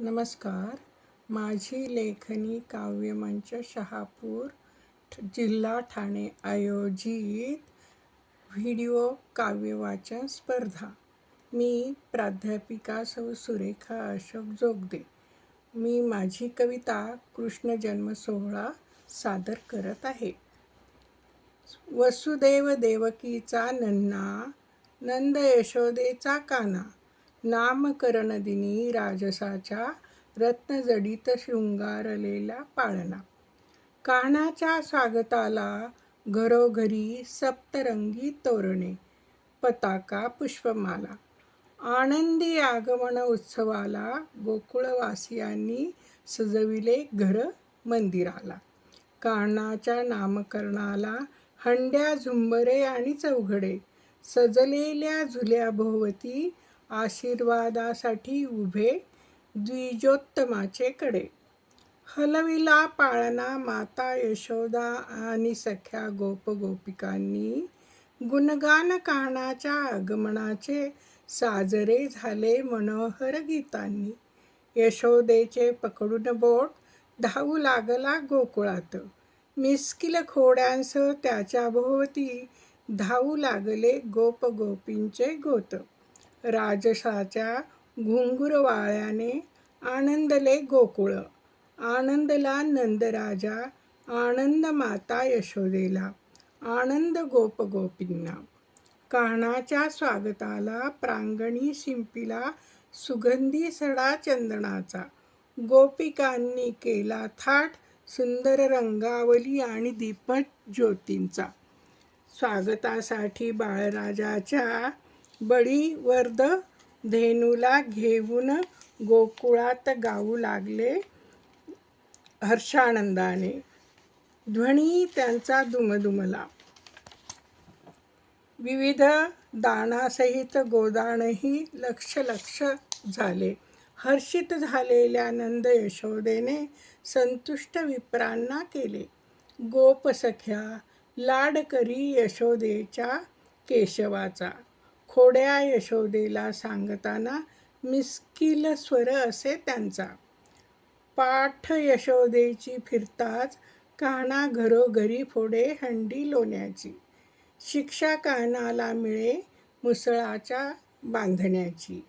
नमस्कार. माझी लेखनी काव्यमंच शहापूर ठ- जिल्हा ठाणे आयोजित व्हिडिओ काव्यवाचन स्पर्धा. मी प्राध्यापिका सौ सुरेखा अशोक जोगदे. मी माझी कविता कृष्ण जन्म सोहळा सादर करत आहे. वसुदेव देवकीचा नन्ना नंद यशोदेचा काना नामकरणदिनी राजसाच्या रत्नजडीत शृंगारलेला पाळणा. कान्हाच्या स्वागताला घरोघरी सप्तरंगी तोरणे पताका पुष्पमाला. आनंदी आगमन उत्सवाला गोकुळवासियांनी सजविले घर मंदिराला. कान्हाच्या नामकरणाला हंड्या झुंबरे आणि चौघडे सजलेल्या झुल्याभोवती आशीर्वादासाठी उभे द्विजोत्तमाचे कडे हलविला पाळणा माता यशोदा आणि सख्या गोपगोपिकांनी गुणगान कानाच्या आगमनाचे साजरे झाले मनोहर गीतांनी. यशोदेचे पकडून बोट धावू लागला गोकुळात. मिस्किल खोड्यांसह त्याच्या भोवती धावू लागले गोपगोपींचे गोत. राजसाच्या घुंगुरवाळ्याने आनंदले गोकुळ आनंदला नंदराजा आनंद माता यशोदेला आनंद गोपगोपींना कान्हाच्या स्वागताला प्रांगणी शिंपीला सुगंधी सडा चंदनाचा. गोपिकांनी केला थाट सुंदर रंगावली आणि दीपक ज्योतींचा. स्वागतासाठी बाळराजाच्या बळीवर्द धेनूला घेऊन गोकुळात गाऊ लागले हर्षानंदाने. ध्वनी त्यांचा दुमदुमला. विविध दानासहित गोदानही लक्ष लक्ष झाले. हर्षित झालेल्या नंद यशोदेने संतुष्ट विप्रांना केले. गोपसख्या लाड करी यशोदेच्या केशवाचा. खोड्या यशोदेला सांगताना मिस्किल स्वर असे त्यांचा. पाठ यशोदेची फिरताच काना घरोघरी फोडे हंडी लोण्याची. शिक्षा कानाला मिळे मुसळाच्या बांधण्याची.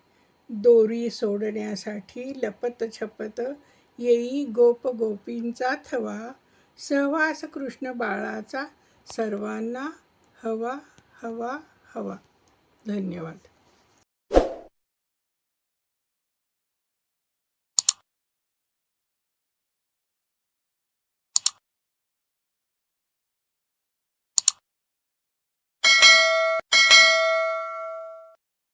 दोरी सोडण्यासाठी लपत छपत येई गोप गोपींचा थवा. सहवास कृष्ण बाळाचा सर्वांना हवा हवा हवा. धन्यवाद.